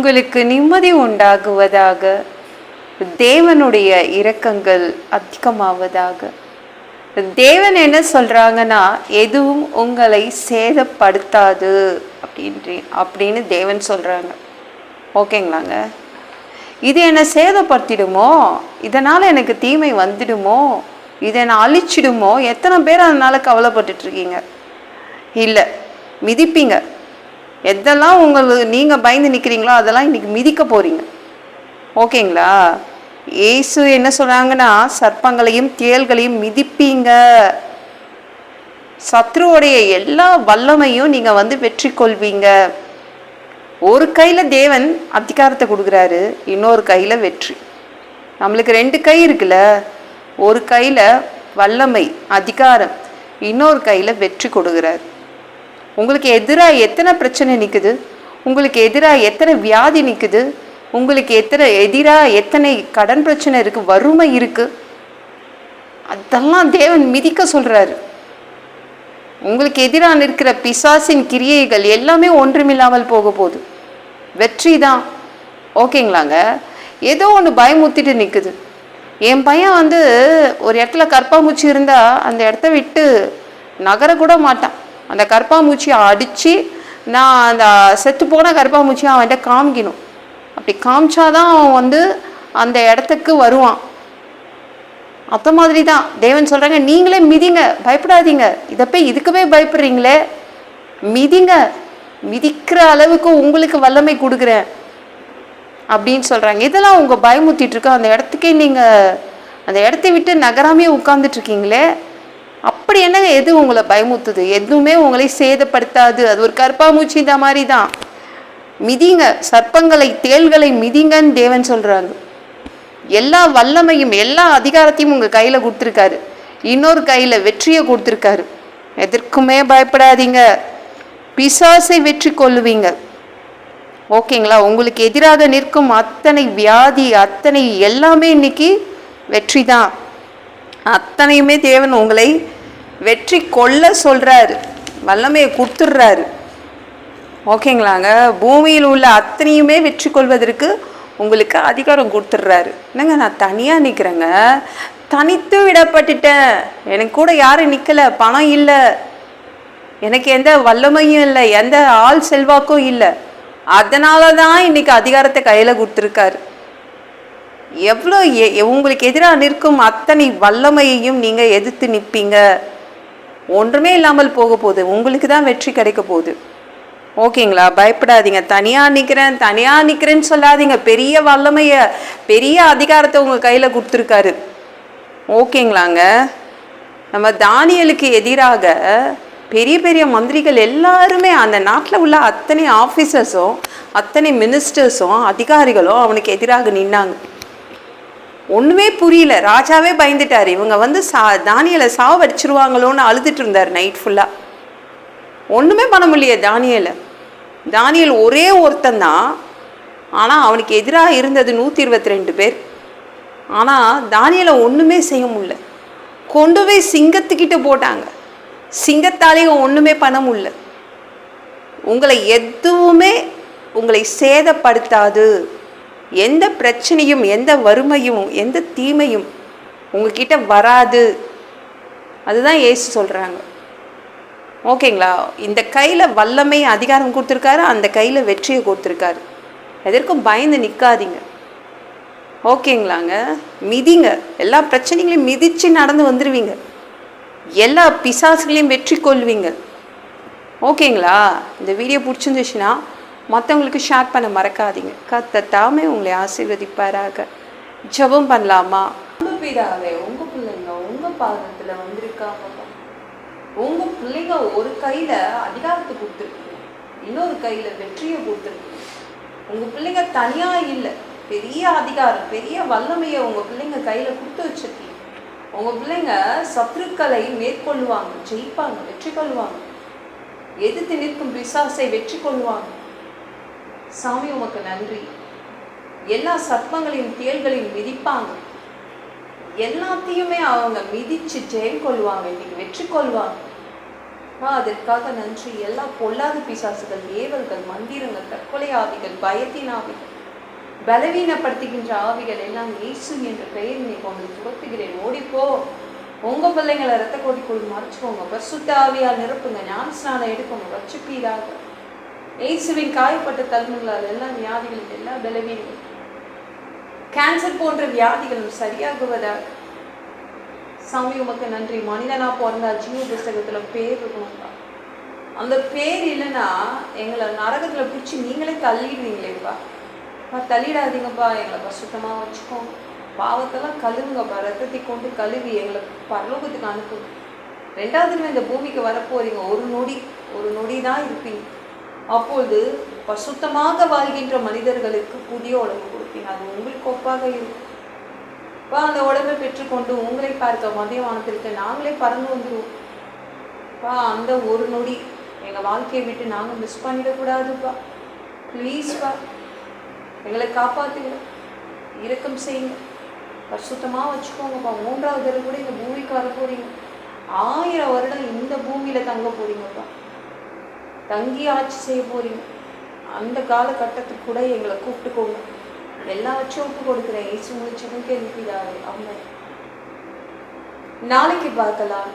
உங்களுக்கு நிம்மதி உண்டாகுவதாக தேவனுடைய இரக்கங்கள் அதிகமாவதாக. தேவன் என்ன சொல்கிறாங்கன்னா எதுவும் உங்களை சேதப்படுத்தாது அப்படின்றி அப்படின்னு தேவன் சொல்கிறாங்க ஓகேங்களாங்க? இது என்னை சேதப்படுத்திடுமோ? இதனால் எனக்கு தீமை வந்துடுமோ? இதை என்னை அழிச்சிடுமோ? எத்தனை பேர் அதனால் கவலைப்பட்டுட்ருக்கீங்க இல்லை மிதிப்பீங்க. எதெல்லாம் உங்களுக்கு நீங்கள் பயந்து நிற்கிறீங்களோ அதெல்லாம் இன்றைக்கி மிதிக்க போகிறீங்க ஓகேங்களா? ஏசு என்ன சொல்கிறாங்கன்னா சர்ப்பங்களையும் தேள்களையும் மிதிப்பீங்க. சத்ருவோடைய எல்லா வல்லமையும் நீங்கள் வந்து வெற்றி கொள்வீங்க ஒரு கையில் தேவன் அதிகாரத்தை கொடுக்குறாரு இன்னொரு கையில் வெற்றி. நம்மளுக்கு ரெண்டு கை இருக்குல்ல? ஒரு கையில் வல்லமை அதிகாரம் இன்னொரு கையில் வெற்றி கொடுக்குறாரு. உங்களுக்கு எதிராக எத்தனை பிரச்சனை நிற்குது உங்களுக்கு எதிராக எத்தனை வியாதி நிற்குது உங்களுக்கு எத்தனை எதிராக எத்தனை கடன் பிரச்சனை இருக்குது வறுமை இருக்குது அதெல்லாம் தேவன் மிதிக்க சொல்கிறாரு உங்களுக்கு எதிராக நிற்கிற பிசாசின் கிரியைகள் எல்லாமே ஒன்றுமில்லாமல் போக போகுது. வெற்றி தான். ஓகேங்களாங்க? ஏதோ ஒன்று பயமுத்திட்டு நிற்குது என் பையன் வந்து ஒரு இடத்துல கற்பாம்பூச்சி இருந்தால் அந்த இடத்த விட்டு நகரக்கூட மாட்டான். அந்த கற்பாம்பூச்சியை அடித்து நான் அந்த செத்து போன கற்பாம்பூச்சியை அவன்கிட்ட காமிக்கணும். அப்படி காமிச்சாதான் அவன் வந்து அந்த இடத்துக்கு வருவான். அந்த மாதிரி தான் தேவன் சொல்கிறாங்க நீங்களே மிதிங்க பயப்படாதீங்க. இதை போய் இதுக்குமே பயப்படுறீங்களே. மிதிங்க. மிதிக்கிற அளவுக்கு உங்களுக்கு வல்லமை கொடுக்குறேன். அப்படின்னு சொல்கிறாங்க இதெல்லாம் உங்கள் பயமுத்திட்டு இருக்கு. அந்த இடத்துக்கே நீங்கள் அந்த இடத்தை விட்டு நகராமே உட்காந்துட்டு இருக்கீங்களே. அப்படி என்னங்க? எது உங்களை பயமுத்துது? எதுவுமே உங்களை சேதப்படுத்தாது. அது ஒரு கற்பாமூச்சி இந்த மாதிரி தான் மிதிங்க. சர்ப்பங்களை தேள்களை மிதிங்கன்னு தேவன் சொல்றாங்க எல்லா வல்லமையும் எல்லா அதிகாரத்தையும் உங்க கையில கொடுத்துருக்காரு. இன்னொரு கையில வெற்றியை கொடுத்துருக்காரு. எதற்குமே பயப்படாதீங்க. பிசாசை வெற்றி கொள்ளுவீங்க. ஓகேங்களா? உங்களுக்கு எதிராக நிற்கும் அத்தனை வியாதி அத்தனை எல்லாமே இன்னைக்கு வெற்றி தான் அத்தனையுமே தேவன் உங்களை வெற்றி கொள்ள சொல்றாரு. வல்லமையை கொடுத்துட்றாரு. ஓகேங்களாங்க? பூமியில் உள்ள அத்தனையுமே வெற்றி கொள்வதற்கு உங்களுக்கு அதிகாரம் கொடுத்துட்றாரு. என்னங்க நான் தனியாக நிற்கிறேங்க தனித்து விடப்பட்டுட்டேன். எனக்கு கூட யாரும் நிற்கலை பணம் இல்லை. எனக்கு எந்த வல்லமையும் இல்லை. எந்த ஆள் செல்வாக்கும் இல்லை. அதனால தான் இன்னைக்கு அதிகாரத்தை கையில் கொடுத்துருக்காரு. எவ்வளோ எ- எ- உங்களுக்கு எதிராக நிற்கும் அத்தனை வல்லமையையும் நீங்கள் எதிர்த்து நிற்பீங்க ஒன்றுமே இல்லாமல் போக போகுது. உங்களுக்கு தான் வெற்றி கிடைக்க போகுது. ஓகேங்களா? பயப்படாதீங்க. தனியாக நிற்கிறேன் தனியாக நிற்கிறேன்னு சொல்லாதீங்க. பெரிய வல்லமையை பெரிய அதிகாரத்தை உங்கள் கையில் கொடுத்துருக்காரு. ஓகேங்களாங்க? நம்ம தானியலுக்கு எதிராக பெரிய பெரிய மந்திரிகள் எல்லாருமே அந்த நாட்டில் உள்ள அத்தனை ஆஃபீஸர்ஸும் அத்தனை மினிஸ்டர்ஸும் அதிகாரிகளும் அவனுக்கு எதிராக நின்னாங்க. ஒன்றுமே புரியல. ராஜாவே பயந்துட்டார். இவங்க வந்து சா தானியலை சாவடிச்சிருவாங்களோன்னு அழுதுட்டு இருந்தார் நைட் ஃபுல்லாக ஒன்றுமே பண்ண முடியல தானியலை. தானியல் ஒரே ஒருத்தன் தான் ஆனால் அவனுக்கு எதிராக இருந்தது நூற்றி இருபத்தி ரெண்டு பேர். ஆனால் தானியலை ஒன்றுமே செய்ய முடியல. கொண்டு போய் சிங்கத்துக்கிட்ட போட்டாங்க. சிங்கத்தாலேயும் ஒன்றுமே பண்ண முடியல. உங்களை எதுவுமே உங்களை சேதப்படுத்தாது. எந்த பிரச்சனையும் எந்த வறுமையும் எந்த தீமையும் உங்ககிட்ட வராது. அதுதான் ஏசு சொல்கிறாங்க ஓகேங்களா? இந்த கையில் வல்லமை அதிகாரம் கொடுத்துருக்காரு அந்த கையில் வெற்றியை கொடுத்துருக்காரு. எதற்கும் பயந்து நிற்காதீங்க ஓகேங்களாங்க? மிதிங்க. எல்லா பிரச்சனைகளையும் மிதிச்சு நடந்து வந்துடுவீங்க எல்லா பிசாசுகளையும் வெற்றி கொள்வீங்க. ஓகேங்களா? இந்த வீடியோ பிடிச்சிருந்துச்சுன்னா மற்றவங்களுக்கு ஷேர் பண்ண மறக்காதீங்க. கத்த தாமே உங்களை ஆசீர்வதிப்பாராக. ஜெபம் பண்ணலாமா? உங்கள் பிதாவே உங்கள் பிள்ளைங்க உங்கள் பாதத்தில் வந்திருக்காங்க. உங்கள் பிள்ளைங்க ஒரு கையில் அதிகாரத்தை கொடுத்துருக்கீங்க. இன்னொரு கையில் வெற்றியை கொடுத்துருக்கீங்க. உங்கள் பிள்ளைங்க தனியாக இல்லை. பெரிய அதிகாரம் பெரிய வல்லமையை உங்கள் பிள்ளைங்க கையில் கொடுத்து வச்சிருக்கீங்க. உங்கள் பிள்ளைங்க சத்துருக்களை மேற்கொள்வாங்க ஜெயிப்பாங்க வெற்றி கொள்வாங்க. எதிர்த்து நிற்கும் பிசாசை வெற்றி கொள்வாங்க. சாமி உமக்கு நன்றி. எல்லா சர்ப்பங்களின் தேள்களையும் மிதிப்பாங்க. எல்லாத்தையுமே அவங்க மிதிச்சு ஜெயம் கொள்வாங்க இன்னைக்கு வெற்றி கொள்வாங்க. அப்பா அதற்காக நன்றி. எல்லா பொல்லாத பிசாசுகள் ஏவல்கள் மந்திரங்கள் தற்கொலை ஆவிகள் பயத்தின் ஆவிகள் பலவீனப்படுத்துகின்ற ஆவிகள் எல்லாம் இயேசு என்ற நீ போன்று துரத்துகிறேன். ஓடிப்போ. உங்க பிள்ளைங்களை ரத்த கோடிக்குள் மறைச்சுக்கோங்க. பரிசுத்த ஆவியால் நிரப்புங்க. ஞான ஸ்நானம் எடுக்கோங்க. வச்சுப்பீராக இயேசுவின் காயப்பட்ட தருணங்களால் எல்லா வியாதிகளும் எல்லா பலவீனங்களும் கேன்சர் போன்ற வியாதிகளும் சரியாகுவதாக சாமி உமக்கு நன்றி. மனிதனாக பிறந்தா ஜீவ புஸ்தகத்தில் பேர் இருக்கணும்ப்பா அந்த பேர் இல்லைன்னா எங்களை நரகத்தில் பிடிச்சி நீங்களே தள்ளிடுவீங்களேப்பா பா தள்ளிடாதீங்கப்பா. எங்களை பசுத்தமாக வச்சுக்கோங்க. பாவத்தெல்லாம் கழுவுங்கப்பா. ரத்தத்தை கொண்டு கழுவி எங்களை பரலோகத்துக்கு அனுப்புங்க. ரெண்டாவது இந்த பூமிக்கு வரப்போறீங்க. ஒரு நொடி ஒரு நொடி தான் இருப்பீங்க. அப்பொழுது பசுத்தமாக வாழ்கின்ற மனிதர்களுக்கு புதிய உடம்பு கொடுப்பீங்க. அது உங்களுக்கு ஒப்பாக இருக்கும் வா அந்த உடம்பை பெற்றுக்கொண்டு உங்களை பார்க்க மதிய வானத்திற்கு நாங்களே பறந்து வந்துடுவோம் பா அந்த ஒரு நொடி எங்கள் வாழ்க்கையை விட்டு நாங்கள் மிஸ் பண்ணிடக்கூடாதுப்பா ப்ளீஸ்ப்பா எங்களை காப்பாற்றுங்க இரக்கம் செய்யுங்க. பரிசுத்தமாக வச்சுக்கோங்கப்பா. மூன்றாவது தடவை கூட இந்த பூமிக்கு வர போகிறீங்க ஆயிரம் வருடம் இந்த பூமியில் தங்க போகிறீங்கப்பா தங்கி ஆட்சி செய்ய போறீங்க. அந்த காலகட்டத்துக்கு கூட எங்களை கூப்பிட்டுக்கோங்க எல்லா ஒப்பு கொடுக்குறேன். ஏசு முடிச்சதும் கேள்விதாரு அவங்க நாளைக்கு பார்க்கலாம்.